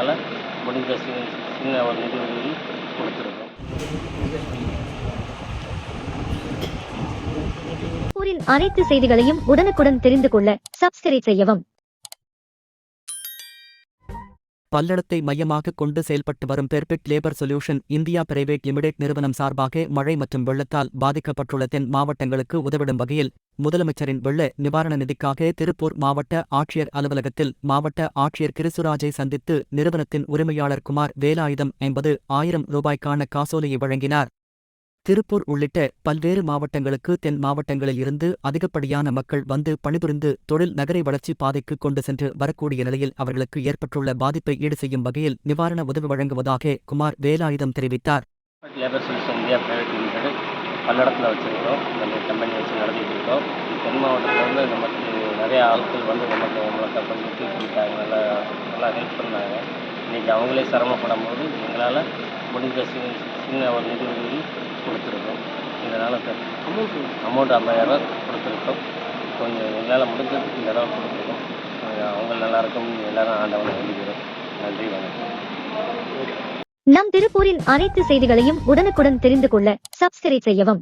எங்களால் முடிஞ்ச சின்ன ஒரு நிதி கொடுத்துருக்கோம். ஊரின் அனைத்து செய்திகளையும் உடனுக்குடன் தெரிந்து கொள்ள சப்ஸ்கிரைப் செய்யவும். பல்லடத்தை மையமாக கொண்டு செயல்பட்டு வரும் perfect labour solution India private limited நிறுவனம் சார்பாக மழை மற்றும் வெள்ளத்தால் பாதிக்கப்பட்டுள்ள தென் மாவட்டங்களுக்கு உதவிடும் வகையில் முதலமைச்சரின் வெள்ள நிவாரண நிதிக்காக திருப்பூர் மாவட்ட ஆட்சியர் அலுவலகத்தில் மாவட்ட ஆட்சியர் கிருசுராஜை சந்தித்து நிறுவனத்தின் உரிமையாளர் குமார் வேலாயுதம் ஐம்பது ஆயிரம் ரூபாய்க்கான காசோலையை வழங்கினார். திருப்பூர் உள்ளிட்ட பல்வேறு மாவட்டங்களுக்கு தென் மாவட்டங்களில் இருந்து அதிகப்படியான மக்கள் வந்து பணிபுரிந்து தொழில் நகரை வளர்ச்சி பாதைக்கு கொண்டு சென்று வரக்கூடிய நிலையில் அவர்களுக்கு ஏற்பட்டுள்ள பாதிப்பை ஈடு செய்யும் வகையில் நிவாரண உதவி வழங்குவதாக குமார் வேலாயுதம் தெரிவித்தார். பல்லடத்தில் இருக்கோம் தென் மாவட்டத்தில் வந்து நமக்கு நிறைய ஆட்கள் வந்து நமக்கு நம்மளை பங்குக்கு கொடுத்தாங்க நல்லா நல்லா ஹெல்ப் பண்ணாங்க. இன்றைக்கி அவங்களே சிரமப்படும் போது எங்களால் முடிஞ்ச சி சின்ன ஒரு நிதி உதவி கொடுத்துருக்கோம். இதனால் அமௌண்ட் அமௌண்ட் கொடுத்துருக்கோம். கொஞ்சம் எங்களால் முடிஞ்சதுக்கு இந்த அளவு கொடுத்துருக்கோம். அவங்க நல்லா இருக்கும் எல்லாரும் ஆண்டவனை வேண்டிக்கிறோம். நன்றி வணக்கம். நம் திருப்பூரின் அனைத்து செய்திகளையும் உடனுக்குடன் தெரிந்து கொள்ள சப்ஸ்கிரைப் செய்யவும்.